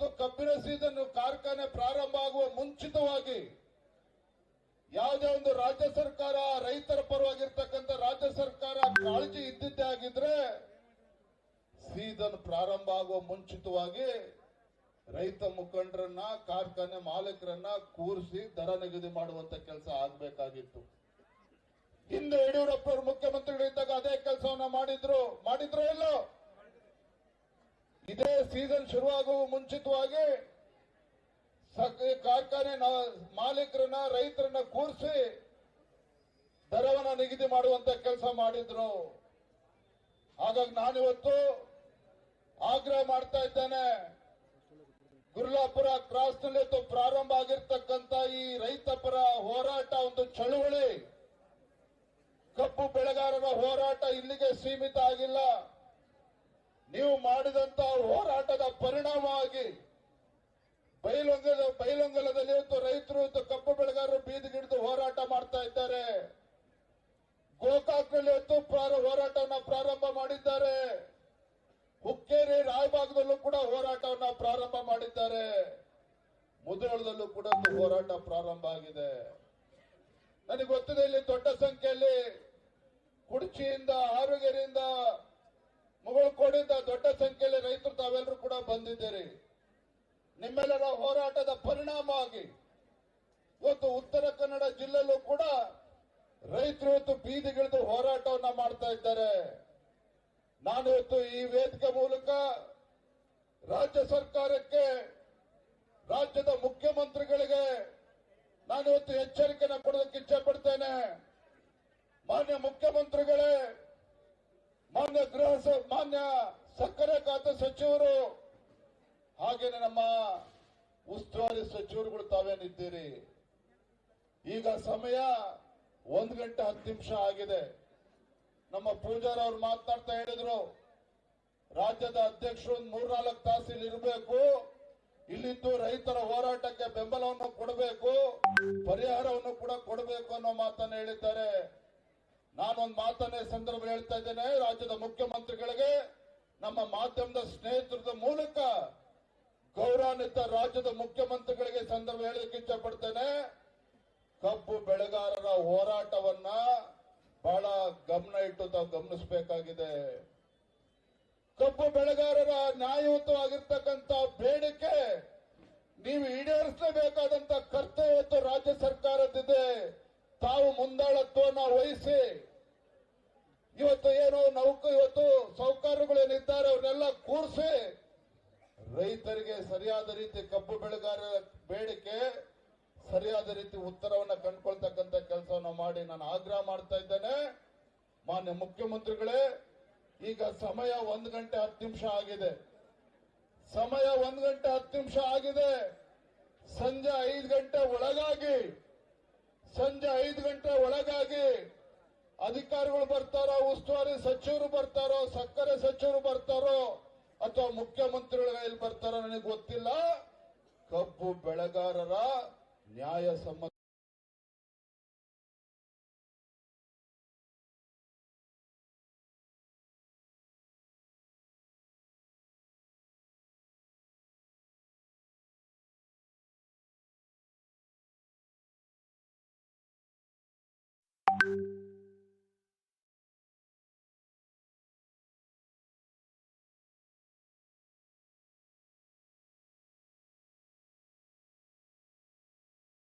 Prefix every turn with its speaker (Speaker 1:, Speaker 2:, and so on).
Speaker 1: ಇವತ್ತು ಕಬ್ಬಿನ ಸೀಸನ್ ಕಾರ್ಖಾನೆ ಪ್ರಾರಂಭ ಆಗುವ ಮುಂಚಿತವಾಗಿ ಯಾವುದೇ ಒಂದು ರಾಜ್ಯ ಸರ್ಕಾರ, ರೈತರ ಪರವಾಗಿರ್ತಕ್ಕಂಥ ರಾಜ್ಯ ಸರ್ಕಾರ ಕಾಳಜಿ ಇದ್ದಿದ್ದೇ ಆಗಿದ್ರೆ ಸೀಸನ್ ಪ್ರಾರಂಭ ಆಗುವ ಮುಂಚಿತವಾಗಿ ರೈತ ಮುಖಂಡರನ್ನ, ಕಾರ್ಖಾನೆ ಮಾಲೀಕರನ್ನ ಕೂರಿಸಿ ದರ ನಿಗದಿ ಮಾಡುವಂತ ಕೆಲಸ ಆಗ್ಬೇಕಾಗಿತ್ತು. ಹಿಂದೆ ಯಡಿಯೂರಪ್ಪ ಮುಖ್ಯಮಂತ್ರಿಗಳಿದ್ದಾಗ ಅದೇ ಕೆಲಸವನ್ನ ಮಾಡಿದ್ರು. ಮಾಡಿದ್ರು ಇಲ್ಲೋ? ಸೀಸನ್ ಶುರುವಾಗುವ ಮುಂಚಿತವಾಗಿ ಕಾರ್ಖಾನೆ ಮಾಲೀಕರನ್ನ, ರೈತರನ್ನ ಕೂರಿಸಿ ದರವನ್ನ ನಿಗದಿ ಮಾಡುವಂತ ಕೆಲಸ ಮಾಡಿದ್ರು. ಹಾಗಾಗಿ ನಾನಿವತ್ತು ಆಗ್ರಹ ಮಾಡ್ತಾ ಇದ್ದೇನೆ. ಗುರುಲಾಪುರ ಕ್ರಾಸ್ನಲ್ಲಿ ಪ್ರಾರಂಭ ಆಗಿರ್ತಕ್ಕಂತ ಈ ರೈತ ಪರ ಹೋರಾಟ ಒಂದು ಚಳುವಳಿ. ಕಬ್ಬು ಬೆಳೆಗಾರರ ಹೋರಾಟ ಇಲ್ಲಿಗೆ ಸೀಮಿತ ಆಗಿಲ್ಲ. ನೀವು ಮಾಡಿದಂತ ಹೋರಾಟದ ಪರಿಣಾಮವಾಗಿ ಬೈಲೊಂಗಲ, ಬೈಲೊಂಗಲದಲ್ಲಿ ರೈತರು ಇವತ್ತು ಕಬ್ಬು ಬೆಳೆಗಾರರು ಬೀದಿಗಿಡಿದು ಹೋರಾಟ ಮಾಡ್ತಾ ಇದ್ದಾರೆ. ಗೋಕಾಕ್ನಲ್ಲಿ ಇವತ್ತು ಹೋರಾಟವನ್ನ ಪ್ರಾರಂಭ ಮಾಡಿದ್ದಾರೆ. ಹುಕ್ಕೇರಿ, ರಾಯಬಾಗದಲ್ಲೂ ಕೂಡ ಹೋರಾಟವನ್ನ ಪ್ರಾರಂಭ ಮಾಡಿದ್ದಾರೆ. ಮುದ್ರೋಳದಲ್ಲೂ ಕೂಡ ಹೋರಾಟ ಪ್ರಾರಂಭ ಆಗಿದೆ. ನನಗೆ ಗೊತ್ತಿದೆ ಇಲ್ಲಿ ದೊಡ್ಡ ಸಂಖ್ಯೆಯಲ್ಲಿ ಕುಡ್ಚಿಯಿಂದ, ಆರುಗೆರೆಯಿಂದ ಮುಗಳಕೋಡಿಂದ ದೊಡ್ಡ ಸಂಖ್ಯೆಯಲ್ಲಿ ರೈತರು ತಾವೆಲ್ಲರೂ ಕೂಡ ಬಂದಿದ್ದೀರಿ. ನಿಮ್ಮೆಲ್ಲರ ಹೋರಾಟದ ಪರಿಣಾಮವಾಗಿ ಇವತ್ತು ಉತ್ತರ ಕನ್ನಡ ಜಿಲ್ಲೆಯಲ್ಲೂ ಕೂಡ ರೈತರು ಇವತ್ತು ಬೀದಿಗಿಳಿದು ಹೋರಾಟವನ್ನ ಮಾಡ್ತಾ ಇದ್ದಾರೆ. ನಾನು ಇವತ್ತು ಈ ವೇದಿಕೆ ಮೂಲಕ ರಾಜ್ಯ ಸರ್ಕಾರಕ್ಕೆ, ರಾಜ್ಯದ ಮುಖ್ಯಮಂತ್ರಿಗಳಿಗೆ ನಾನು ಇವತ್ತು ಎಚ್ಚರಿಕೆಯನ್ನು ಕೊಡೋದಕ್ಕೆ ಇಚ್ಛೆ ಪಡ್ತೇನೆ. ಮಾನ್ಯ ಮುಖ್ಯಮಂತ್ರಿಗಳೇ ಗೃಹ ಮಾನ್ಯ ಸಕ್ಕರೆ ಖಾತೆ ಸಚಿವರು ಹಾಗೇನೆ ನಮ್ಮ ಉಸ್ತುವಾರಿ ಸಚಿವರುಗಳು ತಾವೇನಿದ್ದೀರಿ? ಈಗ ಸಮಯ ಒಂದು ಗಂಟೆ ಹತ್ತು ನಿಮಿಷ ಆಗಿದೆ. ನಮ್ಮ ಪೂಜಾರ್ ಅವರು ಮಾತನಾಡ್ತಾ ಹೇಳಿದ್ರು, ರಾಜ್ಯದ ಅಧ್ಯಕ್ಷರು ಒಂದು ಮೂರ್ನಾಲ್ಕು ತಾಸು ಇಲ್ಲಿ ಇರಬೇಕು, ಇಲ್ಲಿದ್ದು ರೈತರ ಹೋರಾಟಕ್ಕೆ ಬೆಂಬಲವನ್ನು ಕೊಡಬೇಕು, ಪರಿಹಾರವನ್ನು ಕೂಡ ಕೊಡಬೇಕು ಅನ್ನೋ ಮಾತನ್ನು ಹೇಳಿದ್ದಾರೆ. ನಾನೊಂದು ಮಾತನ್ನೇ ಸಂದರ್ಭ ಹೇಳ್ತಾ ಇದ್ದೇನೆ, ರಾಜ್ಯದ ಮುಖ್ಯಮಂತ್ರಿಗಳಿಗೆ ನಮ್ಮ ಮಾಧ್ಯಮದ ಸ್ನೇಹಿತರದ ಮೂಲಕ ಗೌರವಾನ್ವಿತ ರಾಜ್ಯದ ಮುಖ್ಯಮಂತ್ರಿಗಳಿಗೆ ಸಂದರ್ಭ ಹೇಳಲಿಕ್ಕೆ ಇಷ್ಟಪಡ್ತೇನೆ ಕಬ್ಬು ಬೆಳೆಗಾರರ ಹೋರಾಟವನ್ನ ಬಹಳ ಗಮನ ಇಟ್ಟು ತಾವು ಗಮನಿಸಬೇಕಾಗಿದೆ. ಕಬ್ಬು ಬೆಳೆಗಾರರ ನ್ಯಾಯಯುತವಾಗಿರ್ತಕ್ಕಂಥ ಬೇಡಿಕೆ ನೀವು ಈಡೇರಿಸಲೇಬೇಕಾದಂತ ಕರ್ತವ್ಯ ರಾಜ್ಯ ಸರ್ಕಾರದಿದೆ ತಾವು ಮುಂದಾಳತ್ವವನ್ನು ವಹಿಸಿ ಇವತ್ತು ಏನು ನೌಕ, ಇವತ್ತು ಸೌಕರ್ಯಗಳು ಏನಿದ್ದಾರೆ ಅವ್ರನ್ನೆಲ್ಲ ಕೂರಿಸಿ ರೈತರಿಗೆ ಸರಿಯಾದ ರೀತಿ ಕಬ್ಬು ಬೆಳೆಗಾರರ ಬೇಡಿಕೆ, ಸರಿಯಾದ ರೀತಿ ಉತ್ತರವನ್ನ ಕಂಡುಕೊಳ್ತಕ್ಕಂತ ಕೆಲಸವನ್ನು ಮಾಡಿ ನಾನು ಆಗ್ರಹ ಮಾಡ್ತಾ ಇದ್ದೇನೆ. ಮಾನ್ಯ ಮುಖ್ಯಮಂತ್ರಿಗಳೇ, ಈಗ ಸಮಯ ಒಂದು ಗಂಟೆ ಹತ್ತು ನಿಮಿಷ ಆಗಿದೆ. ಸಮಯ ಒಂದು ಗಂಟೆ ಹತ್ತು ನಿಮಿಷ ಆಗಿದೆ. ಸಂಜೆ ಐದು ಗಂಟೆ ಒಳಗಾಗಿ, ಸಂಜೆ ಐದು ಗಂಟೆ ಒಳಗಾಗಿ ಅಧಿಕಾರಿಗಳು ಬರ್ತಾರೋ, ಉಸ್ತುವಾರಿ ಸಚಿವರು ಬರ್ತಾರೋ, ಸಕ್ಕರೆ ಸಚಿವರು ಬರ್ತಾರೋ, ಅಥವಾ ಮುಖ್ಯಮಂತ್ರಿಗಳು ಎಲ್ಲಿ ಬರ್ತಾರೋ ನನಗೆ ಗೊತ್ತಿಲ್ಲ. ಕಬ್ಬು ಬೆಳೆಗಾರರ ನ್ಯಾಯ ಸಮ್ಮತ